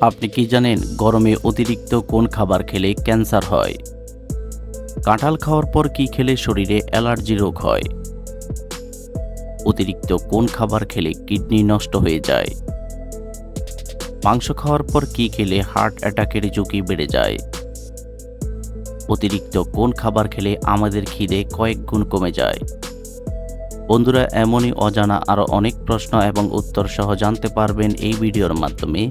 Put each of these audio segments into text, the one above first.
আপনি কি জানেন গরমে অতিরিক্ত কোন খাবার খেলে ক্যান্সার হয়? কাঁঠাল খাওয়ার পর কি খেলে শরীরে অ্যালার্জি রোগ হয়? অতিরিক্ত কোন খাবার খেলে কিডনি নষ্ট হয়ে যায়? মাংস খাওয়ার পর কি খেলে হার্ট অ্যাটাকের ঝুঁকি বেড়ে যায়? অতিরিক্ত কোন খাবার খেলে আমাদের খিদে কয়েক গুণ কমে যায়? বন্ধুরা, এমনই অজানা আরও অনেক প্রশ্ন এবং উত্তর সহ জানতে পারবেন এই ভিডিওর মাধ্যমে।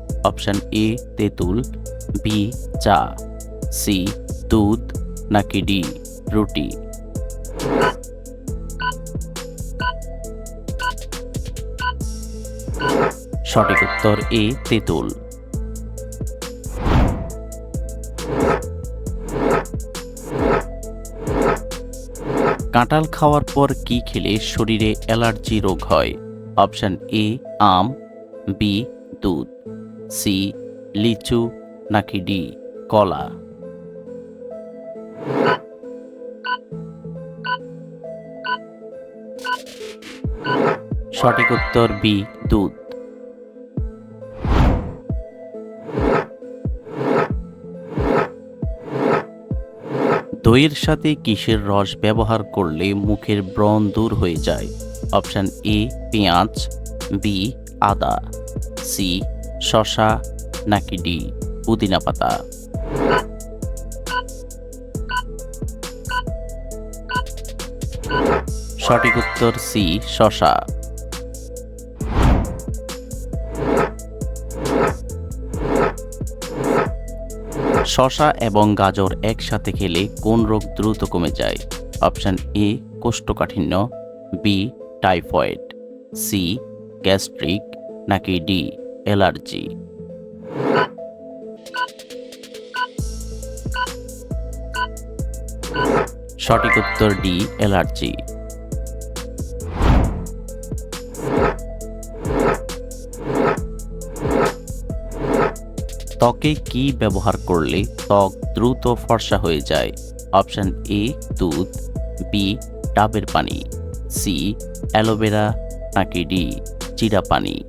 অপশন এ, তেঁতুল, বি, চা, সি, দুধ, নাকি ডি, রুটি। সঠিক উত্তর এ, তেঁতুল। কাঁঠাল খাওয়ার পর কি খেলে শরীরে অ্যালার্জি রোগ হয়? অপশন এ, আম, বি, দুধ। সি, লিচু নাকি ডি, কলা? সঠিক উত্তর বি, দুধ। দইয়ের সাথে কিসের রস ব্যবহার করলে মুখের ব্রণ দূর হয়ে যায়? অপশান এ, পেঁয়াজ, বি, আদা, সি শশা নাকি ডি পুদিনা পাতা। সঠিক উত্তর সি, শশা। শশা এবং গাজর একসাথে খেলে কোন রোগ দ্রুত কমে যায়? অপশান এ, কোষ্ঠকাঠিন্য, বি, টাইফয়েড, সি, গ্যাস্ট্রিক নাকি ডি? অ্যালার্জি সঠিক উত্তর ডি অ্যালার্জি ত্বকে কি ব্যবহার করলে ত্বক দ্রুত ফর্সা হয়ে যায়? অপশন এ, দুধ, বি, ডাবের পানি, সি, অ্যালোভেরা, নাকি ডি চিরা পানি।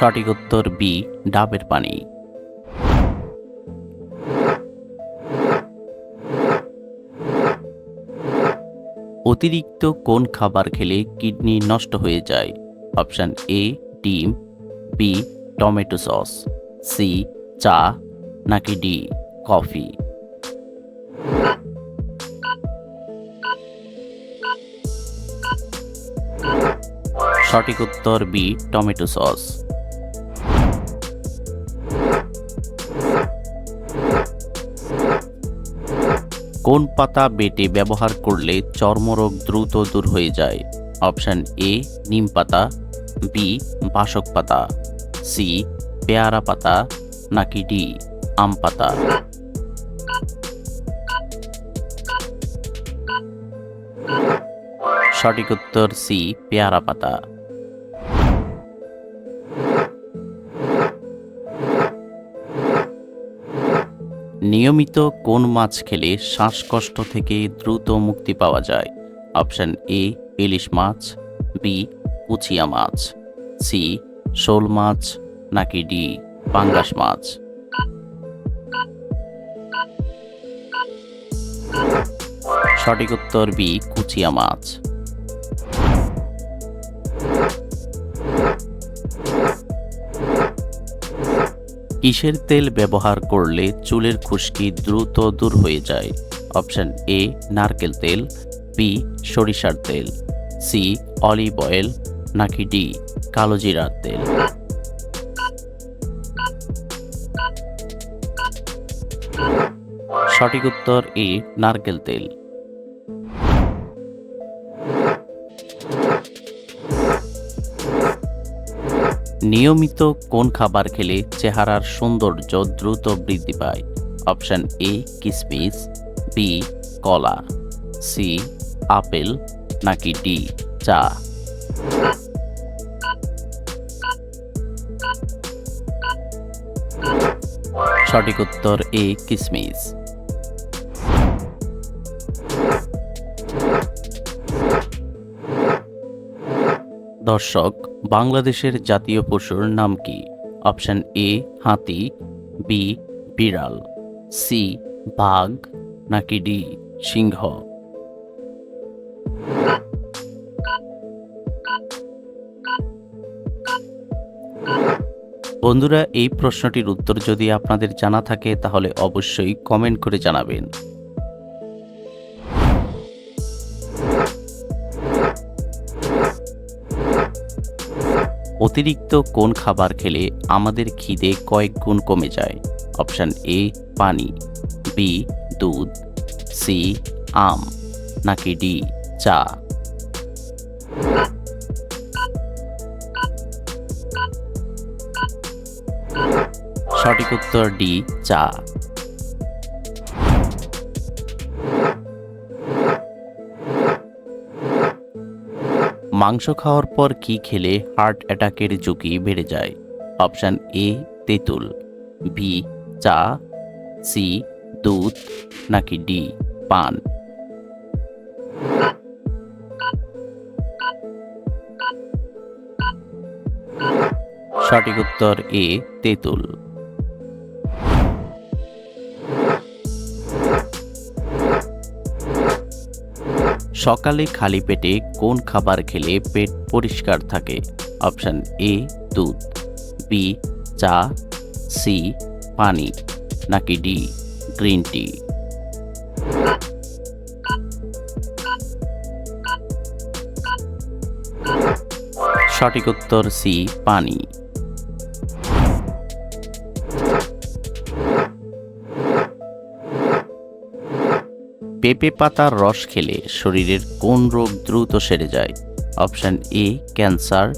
সঠিক উত্তর বি, ডাবের পানি। অতিরিক্ত কোন খাবার খেলে কিডনি নষ্ট হয়ে যায়? অপশান এ, ডিম, বি, টমেটো সস, সি, চা, নাকি ডি, কফি। সঠিক উত্তর বি, টমেটো সস। কোন পাতা বেটে ব্যবহার করলে চর্মরোগ দ্রুত দূর হয়ে যায়? অপশান এ, নিম পাতা, বি, বাসক পাতা, সি, পেয়ারা পাতা, নাকি ডি, আম পাতা। সঠিক উত্তর সি, পেয়ারা পাতা। নিয়মিত কোন মাছ খেলে শ্বাসকষ্ট থেকে দ্রুত মুক্তি পাওয়া যায়? Option A, ilish much, B, কুচিয়া মাছ, সি, শোল মাছ, নাকি ডি, পাঙ্গাস মাছ? সঠিক উত্তর বি, কুচিয়া মাছ। কিসের তেল ব্যবহার করলে চুলের খুশকি দ্রুত দূর হয়ে যায়। অপশন এ, নারকেল তেল বি সরিষার তেল সি অলিভ অয়েল, নাকি ডি কালো জিরার তেল। সঠিক উত্তর এ, নারকেল তেল। নিয়মিত কোন খাবার খেলে চেহারার সৌন্দর্য দ্রুত বৃদ্ধি পায়? অপশন এ, কিসমিস, বি, কলা, সি, আপেল, নাকি ডি, চা? সঠিক উত্তর এ, কিসমিস। দর্শক বাংলাদেশের জাতীয় পশুর নাম কি? অপশন এ, হাতি, বি, বিড়াল, সি, বাঘ, নাকি ডি, সিংহ? বন্ধুরা, এই প্রশ্নটির উত্তর যদি আপনাদের জানা থাকে, তাহলে অবশ্যই কমেন্ট করে জানাবেন। অতিরিক্ত কোন খাবার খেলে আমাদের খিদে কয়েক গুণ কমে যায়? অপশান এ, পানি। বি, দুধ। সি, আম। নাকি ডি, চা। সঠিক উত্তর ডি, চা। মাংস খাওয়ার পর কি খেলে হার্ট অ্যাটাকের ঝুঁকি বেড়ে যায়? অপশান এ, তেঁতুল। বি চা। সি দুধ। নাকি ডি পান। সঠিক উত্তর এ, তেঁতুল। সকালে খালি পেটে কোন খাবার খেলে পেট পরিষ্কার থাকে? অপশান এ, দুধ। বি, চা। সি, পানি। নাকি ডি, গ্রিন টি। সঠিক উত্তর সি, পানি। পেঁপে পাতার রস খেলে শরীরের কোন রোগ দ্রুত সেরে যায়? Option A, cancer,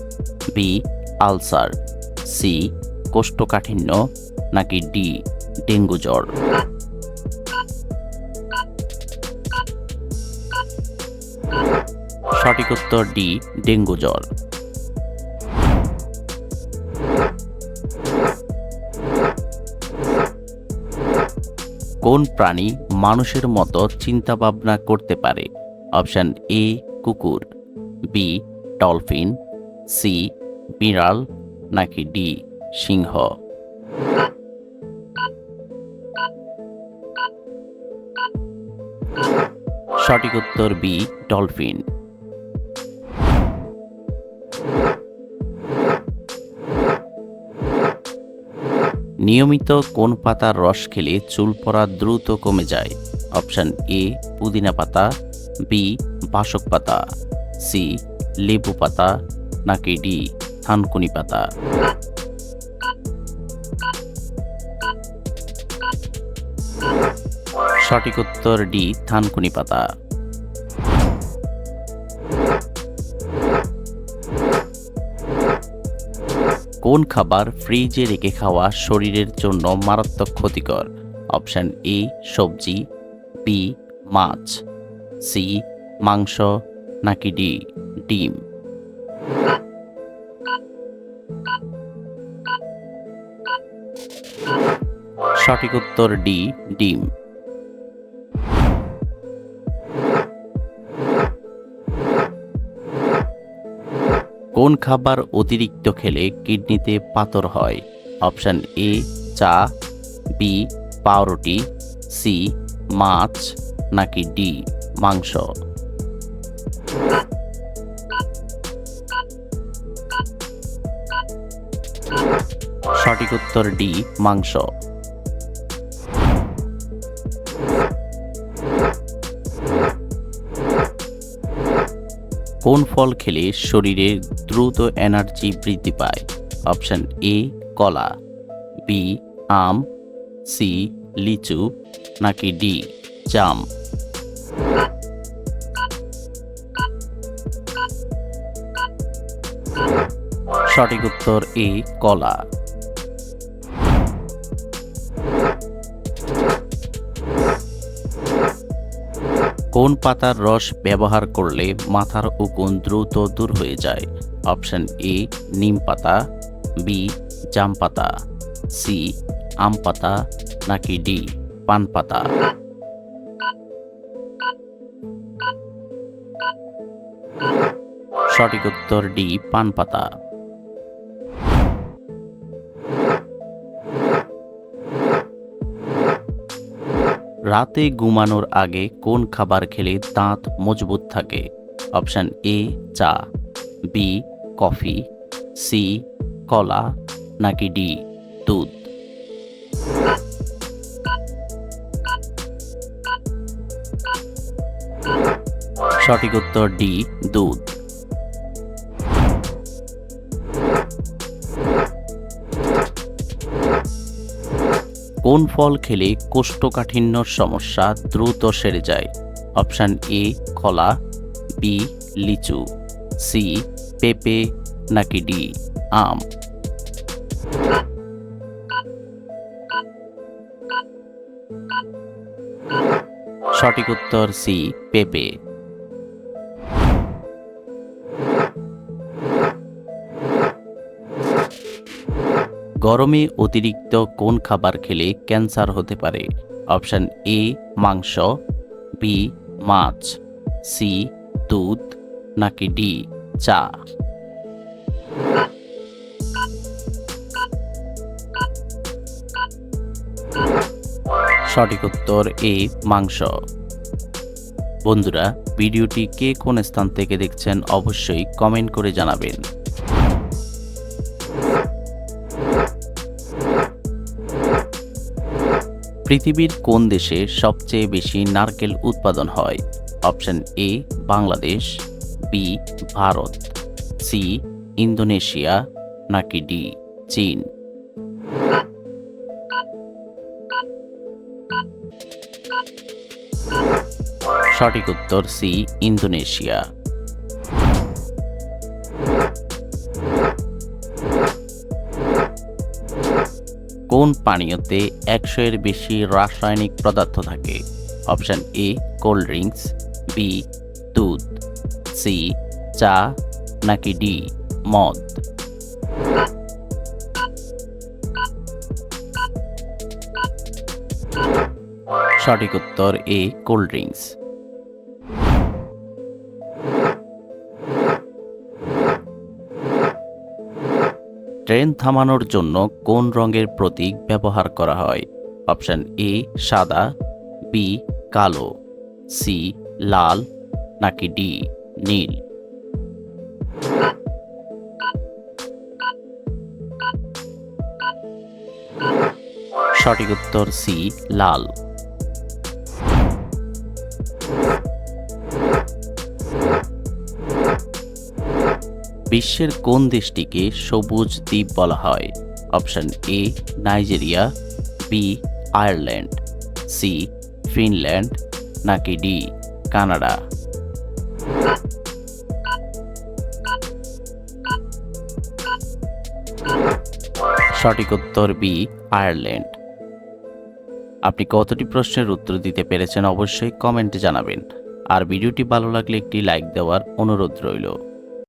B, ulcer, C, কোষ্ঠকাঠিন্য, নাকি ডি, ডেঙ্গু জ্বর? সঠিক উত্তর ডি, ডেঙ্গু জ্বর। কোন প্রাণী মানুষের মতো চিন্তা ভাবনা করতে পারে? অপশান এ, কুকুর, বি, ডলফিন, সি, বিড়াল, নাকি ডি, সিংহ? সঠিক উত্তর বি, ডলফিন। নিয়মিত কোন পাতার রস খেলে চুল পড়া দ্রুত কমে যায়? অপশান এ, পুদিনা পাতা, বি, বাসক পাতা, সি, লেবু পাতা, নাকি ডি, থানকুনি পাতা। সঠিক উত্তর ডি, থানকুনি পাতা। কোন খাবার ফ্রিজে রেখে খাওয়া শরীরের জন্য মারাত্মক ক্ষতিকর? অপশান এ, সবজি বি মাছ সি মাংস, নাকি ডি, ডিম? সঠিক উত্তর ডি, ডিম। কোন খাবার অতিরিক্ত খেলে কিডনিতে পাথর হয়? অপশান এ, চা বি পাউরুটি সি মাছ, নাকি ডি মাংস? সঠিক উত্তর ডি মাংস। কোন ফল খেলে শরীরে দ্রুত এনার্জি বৃদ্ধি পায়? অপশান এ, কলা, বি, আম, সি, লিচু, নাকি ডি, জাম? সঠিক উত্তর এ, কলা। কোন পাতার রস ব্যবহার করলে মাথার উকুন দ্রুত দূর হয়ে যায়? অপশন এ, নিম পাতা, বি, জাম পাতা, সি, আম পাতা, নাকি ডি, পান পাতা? সঠিক উত্তর ডি, পান পাতা। রাতে ঘুমানোর আগে কোন খাবার খেলে দাঁত মজবুত থাকে? অপশান এ, চা, বি, কফি, সি, কলা, নাকি ডি, দুধ? সঠিক উত্তর ডি, দুধ। কোন ফল খেলে কোষ্ঠকাঠিন্যর সমস্যা দ্রুত সেরে যায়? অপশান এ, কলা, বি, লিচু, সি, পেঁপে নাকি ডি, আম? সঠিক উত্তর সি, পেঁপে। গরমে অতিরিক্ত কোন খাবার খেলে ক্যান্সার হতে পারে? অপশান এ, মাংস, বি, মাছ, সি, দুধ, নাকি ডি, চা? সঠিক উত্তর এ, মাংস। বন্ধুরা, ভিডিওটি কে কোন স্থান থেকে দেখছেন অবশ্যই কমেন্ট করে জানাবেন। পৃথিবীর কোন দেশে সবচেয়ে বেশি নারকেল উৎপাদন হয়? Option A, Bangladesh, B, Bharat, C, Indonesia, নাকি ডি, চীন? সঠিক উত্তর সি, ইন্দোনেশিয়া। কোন পানীয়তে একশো এর বেশি রাসায়নিক পদার্থ থাকে? Option A, cold drinks, B, দুধ, সি, চা, নাকি ডি, মদ? সঠিক উত্তর এ, কোল্ড ড্রিঙ্কস। ট্রেন থামানোর জন্য কোন রঙের প্রতীক ব্যবহার করা হয়? অপশন এ, সাদা, বি, কালো, সি, লাল, নাকি ডি, নীল? সঠিক উত্তর সি, লাল। বিশ্বের কোন দেশটিকে সবুজ দ্বীপ বলা হয়? Option A, Nigeria B Ireland C Finland, নাকি ডি কানাডা? সঠিক উত্তর বি আয়ারল্যান্ড। আপনি কতটি প্রশ্নের উত্তর দিতে পেরেছেন অবশ্যই কমেন্টে জানাবেন। আর ভিডিওটি ভালো লাগলে একটি লাইক দেওয়ার অনুরোধ রইল।